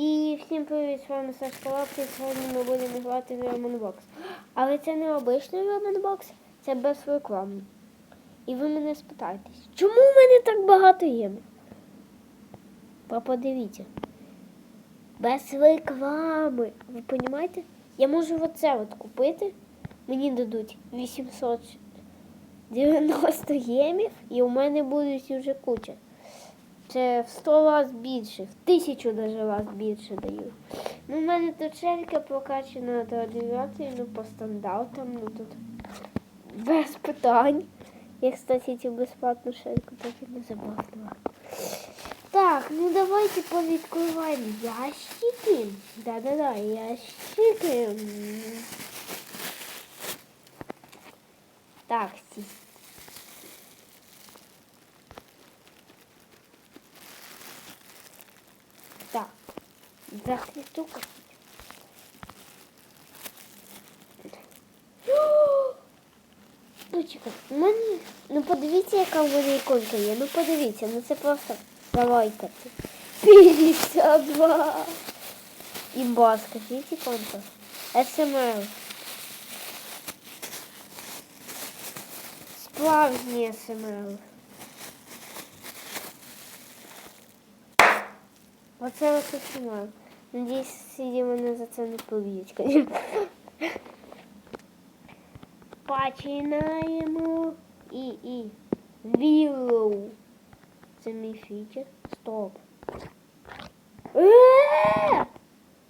І всім привіт, з вами Сашка Лапки. Сьогодні ми будемо грати в Роман Бокс. Але це не обичний Роман Бокс, це без реклами. І ви мене спитаєтесь, чому в мене так багато є? Подивіться. Без реклами. Ви розумієте? Я можу оце от купити. Мені дадуть 890 ємів, і у мене будуть вже куча. Це в 100 раз більше, в тисячу даже раз більше даю. Ну, у мене тут шелька прокачана до 9, ну по стандартам, ну тут без питань. Я, кстати, цю безплатну шельку так і не забавила. Так, ну давайте повідкриваємо ящики. Да-да-да, ящики. Так, ці. захлітука. Почекай, у мене. Ну подивіться, яка в мене іконка є. Ну подивіться, ну це просто давайте. 52. І бас, скажіть іконка. СМЛ. Справжній СМЛ. Оце ось СМЛ. Надіюсь, сіді мене за це не поб'ють, конечно. Починаємо. І, і. Віллоу. Це мій фічер. Стоп. Е!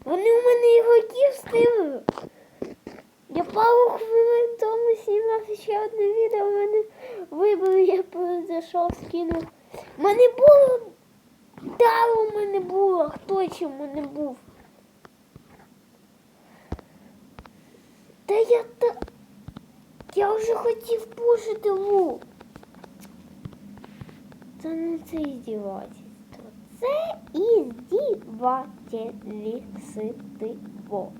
Вони у мене ігроки встигли. Я пару хвилин тому знімав ще одне відео, мене вибили, я зайшов, скинув. Мене було. Да, у мене було. Хто чи в мене був? Та я та. Я вже хотів пушити лук. Це не це іздівательство. Це іздівательство.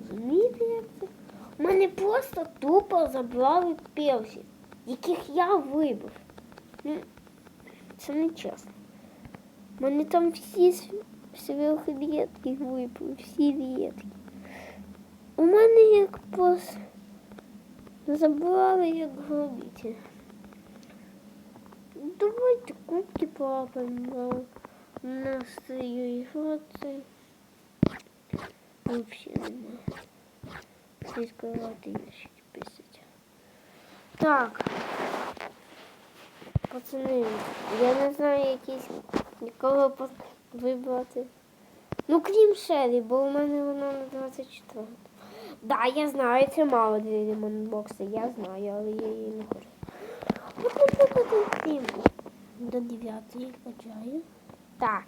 Розумієте, як це? У мене просто тупо забрали персів, яких я вибив. Ну, це не чесно. У мене там всі сверхветки випали, всі ветки. У мене як просто забрали як гробити. Давайте кубки папаємо на стою і що це? Вообще нема. Відкривати ящики писать. Так. Пацани, я не знаю якісь нікого вибрати. Ну, крім Шері, бо у мене вона на 24. Да, я знаю, це мало для лімонбокса, я знаю, але я її не хочу. От, наприклад, крім до 9 качаю. Так.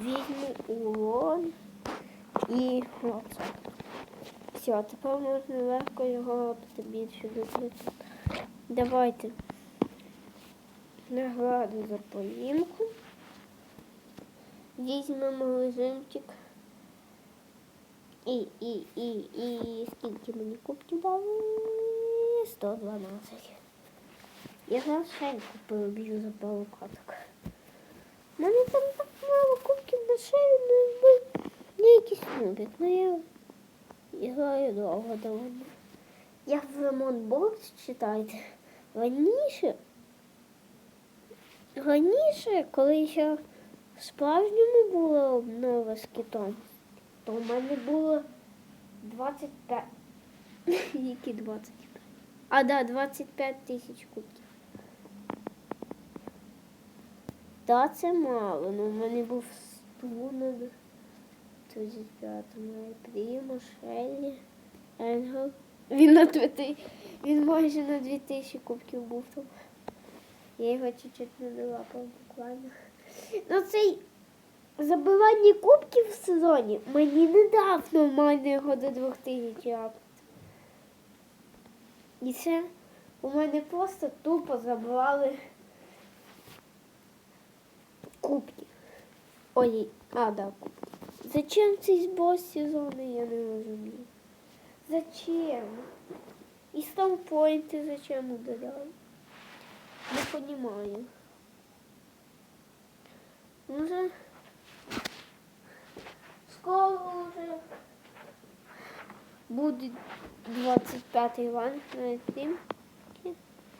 Візьму урон і оце. Все, тепер можна легко його більше добити. Давайте. Награду за поїмку. Візьмемо режимчик. І, і, і, і скільки мені кубків дали? 112. Я зараз шельку переб'ю за пару каток. У мене там так мало кубків на шею, ну я якийсь нубик, ну я граю довго доволі. Я в ремонт бокс читайте. Раніше, раніше, коли ще в справжньому була обнова з китом, то в мене було 25. Які 25? А, да, 25 тисяч кубків. Та це мало, ну в мене був стунер 35 має Прімо, Шеллі, Енгел. Він на 2000, він майже на 2000 кубків був там. Я його чуть-чуть не долапав буквально. Ну цей забивання кубків в сезоні мені не дав нормально його до 2000 апати. І це у мене просто тупо забрали кубки. Ой, а, да, кубки. Зачем цей босс сезону, я не розумію. Зачем? І стампойнти зачем удаляли? Не понимаю. Може, скоро вже буде 25 лан на тим.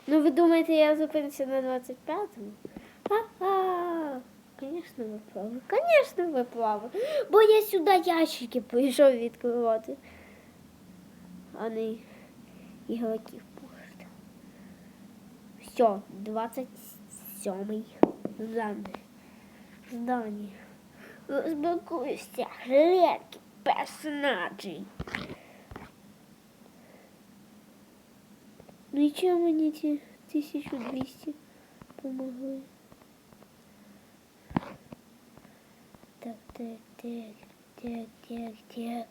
Ну ви думаєте, я зупинився на 25-му? Ха-ха! Звісно, праві. Звісно, ви праві. Бо я сюди ящики прийшов відкривати. А не ігроків. Все, 27-й здання. Здання. Розблокуйся, редкі персонажі. Ну і чим мені ці 1200 помогли? Так, так, так, так, так, так.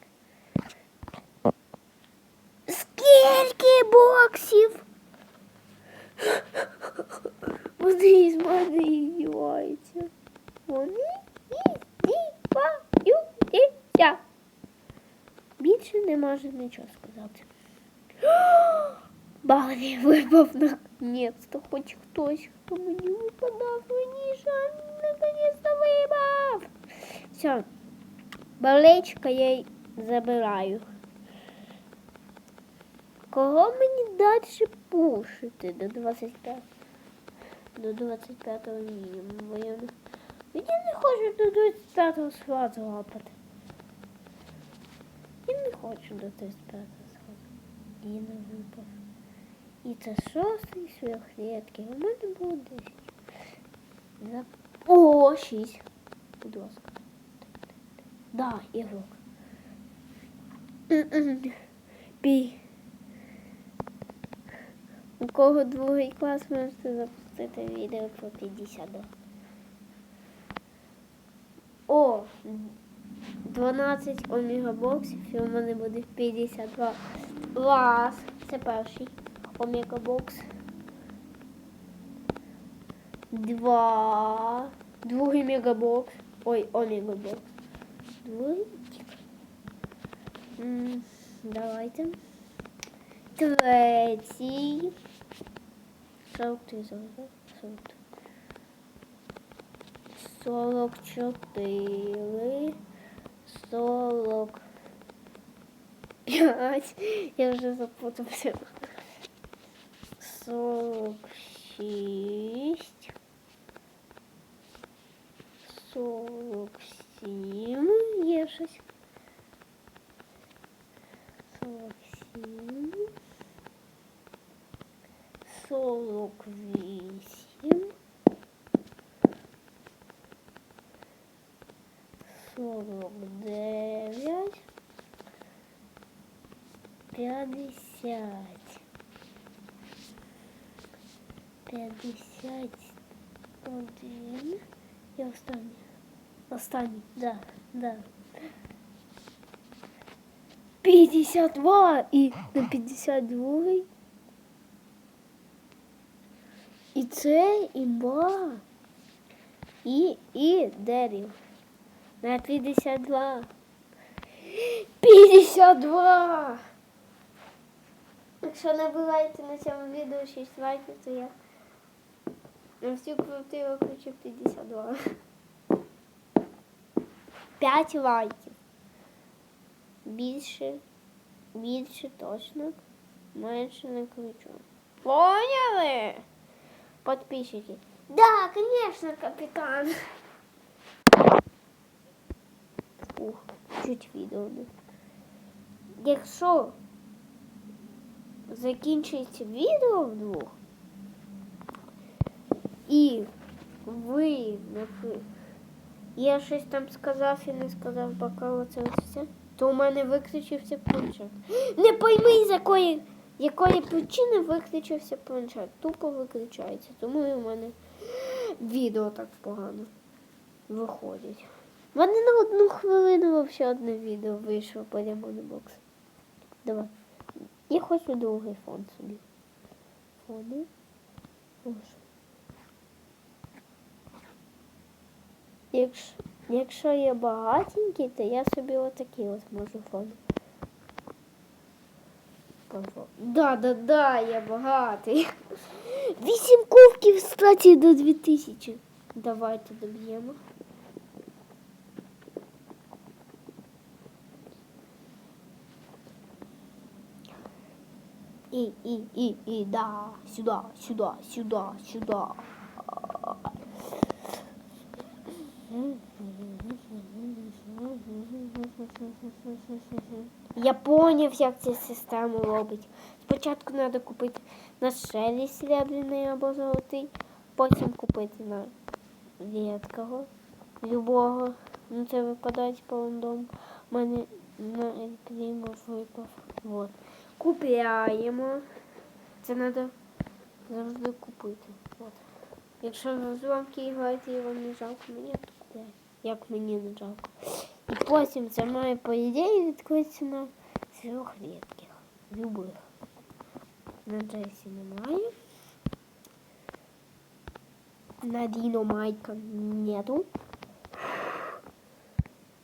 Скільки боксів? Вони з мене іздіваються. Вони іздіваються. Більше не можу нічого сказати. Багрі випав наконець-то хоч хтось, хто мені випадав раніше, наконець-то випав. Все, балечка я забираю. Кого мені далі пушити до 25? До 25-го мінімуму. Я не... Хочу до 25-го сразу лапати. Я не хочу до 35-го сразу. І не випав. І це шостий сверхрідкий. У мене було 10. За... О, 6. Будь ласка. Да, ігрок. М-м. У кого другий клас можете запустити відео про 52. О! 12 омегабоксів і у мене буде 52 клас. Це перший омегабокс. Два. Другий мегабокс. Ой, омегабокс. Другий. Давайте. Третій. 43 зараз. 43. 44. 45. Я вже запутався. 46. 47. Є щось. 47. 48. 49. 50. 51. І останній. Останній, да, да. 52 і на 52. І це імба. І, і дерев. На 52. 52! Якщо набираєте на цьому відео 6 лайків, то я на всю квартиру хочу 52. 5 лайків. Більше, більше точно, менше не кричу. Поняли? Подписчики. Да, конечно, капитан. Ух, чуть відео. не. Якщо закінчиться відео вдвох, і ви напи- я щось там сказав і не сказав, поки оце ось все, то у мене виключився планшет. Не пойми, з якої, якої причини виключився планшет. Тупо виключається. Тому і у мене відео так погано виходять. У мене на одну хвилину взагалі одне відео вийшло по бокс. Давай. Я хочу другий фон собі. Фони. Якщо, якщо я багатенький, то я собі отакий от можу фон сказав. Да, да, да, я багатий. Вісім ковків статі до 2000. Давайте доб'ємо. И, и, и, и, да, сюда, сюда, сюда, сюда. Я поняв, як ця система робить. Спочатку треба купити на шелі серебряний або золотий, потім купити на рідкого, любого. Ну це випадає по рандому. У мене на Ельпрімо випав. Вот. Купляємо. Це треба завжди купити. От. Якщо ви зламки граєте і вам не жалко мені, то купляйте. Як мені не жалко. І потім це має, по ідеї, відкритися на трьох рідких. Любих. На Джесі немає. На Діно Майка нету.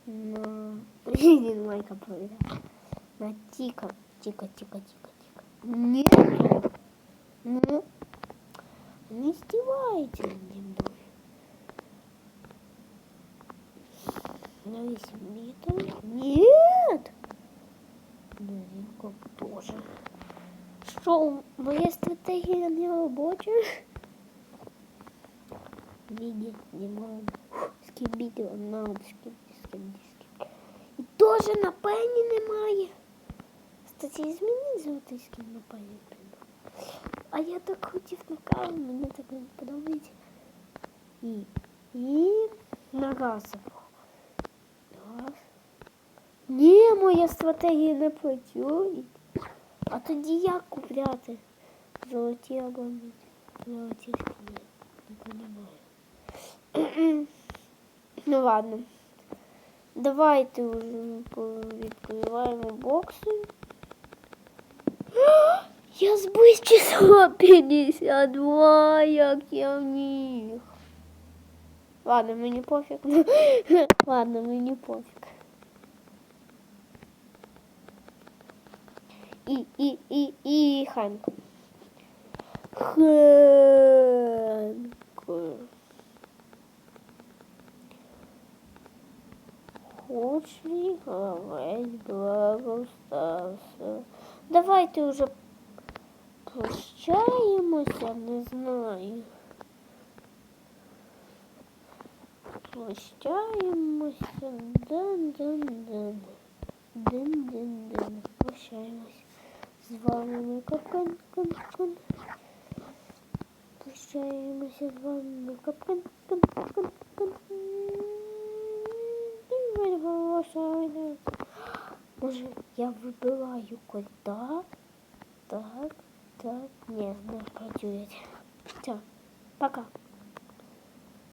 На Діно Майка проверяю. На Тика. Тика, Тика, Тика, Тика. Нет. Ну, не издевайтесь На весь метр? Нет! На ринку тоже. Что, моя стратегия не робоча? Не, не, не могу. Скибіти, на скибіти, скибіти, скибіти. І теж на пені немає. Кстати, змініть золотий скін на пені. А я так хотів на каву, мені так не подобається. І, і на газову. Ні, моя стратегія не працює. А тоді як купляти? Золоті або ні? Золоті скини. Не розумію. ну ладно. Давайте відкриваємо бокси. Я збив число 52, як я міг. Ладно, мені пофіг. Ладно, мені пофіг. І, і, і, і Ханк. Ханк. Худший гравець Бравл Старса. Давайте уже прощаємося, не знаю. Прощаємося. Дин-дин-дин. Прощаємося. З вами ми капкан кан кан Прощаємося з вами ми капкан кан кан кан Може, я вибираю кота? Так, так, ні, не працює. Все, пока.